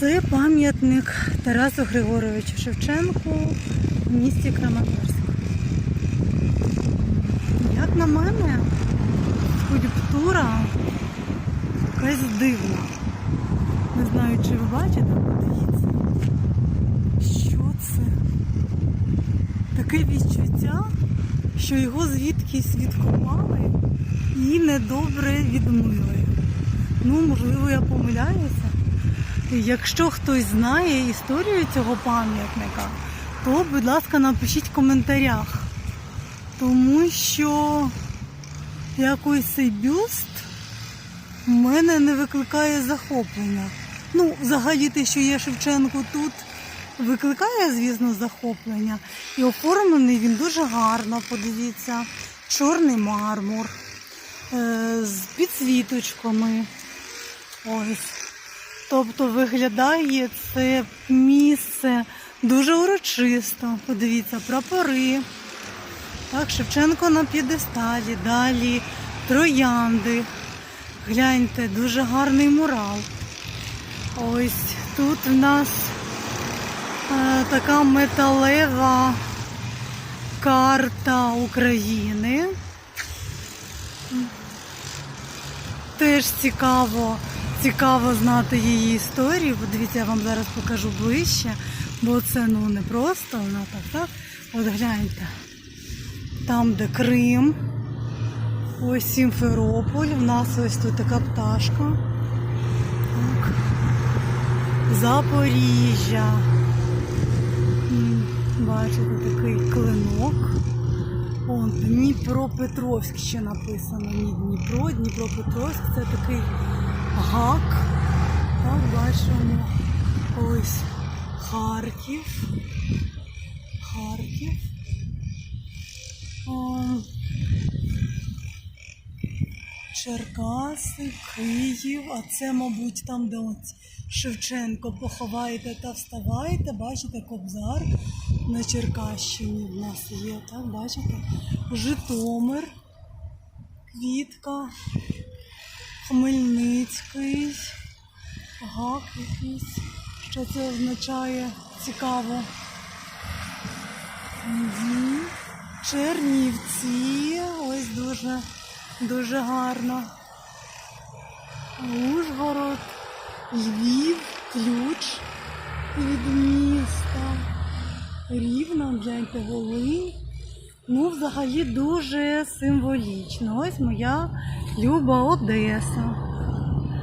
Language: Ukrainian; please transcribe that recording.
Це пам'ятник Тарасу Григоровичу Шевченку в місті Краматорськ. Як на мене, скульптура якась дивна. Не знаю, чи ви бачите, подивіться. Що це? Таке відчуття, що його звідкись відкопали і недобре відмили. Ну, можливо, я помиляюся. Якщо хтось знає історію цього пам'ятника, то, будь ласка, напишіть в коментарях. Тому що якось цей бюст в мене не викликає захоплення. Ну, взагалі те, що є Шевченко тут, викликає, звісно, захоплення. І оформлений він дуже гарно, подивіться. Чорний мармур е, з підсвіточками. Ось. Тобто виглядає це місце дуже урочисто. Подивіться, прапори. Так, Шевченко на п'єдесталі, далі троянди. Гляньте, дуже гарний мурал. Ось тут в нас е, така металева карта України. Теж цікаво, цікаво знати її історію. Подивіться, я вам зараз покажу ближче, бо це ну не просто, вона так, так. От гляньте. Там, де Крим, ось Сімферополь, в нас ось тут така пташка. Так. Запоріжжя. Бачите, такий клинок. Он Дніпропетровськ ще написано. Ні Дніпро, Дніпропетровськ це такий гак. Так, бачимо. Ось Харків. Харків. Черкаси, Київ, а це, мабуть, там, де Шевченко поховайте та вставайте, бачите, кобзар на Черкащині в нас є, так, бачите? Житомир, Квітка, Хмельницький, гак якийсь. Що це означає? Цікаво. Чернівці, ось дуже, дуже гарно. Ужгород, Львів, ключ від міста. Рівно, гляньте, Волинь. Ну, взагалі дуже символічно. Ось моя люба Одеса.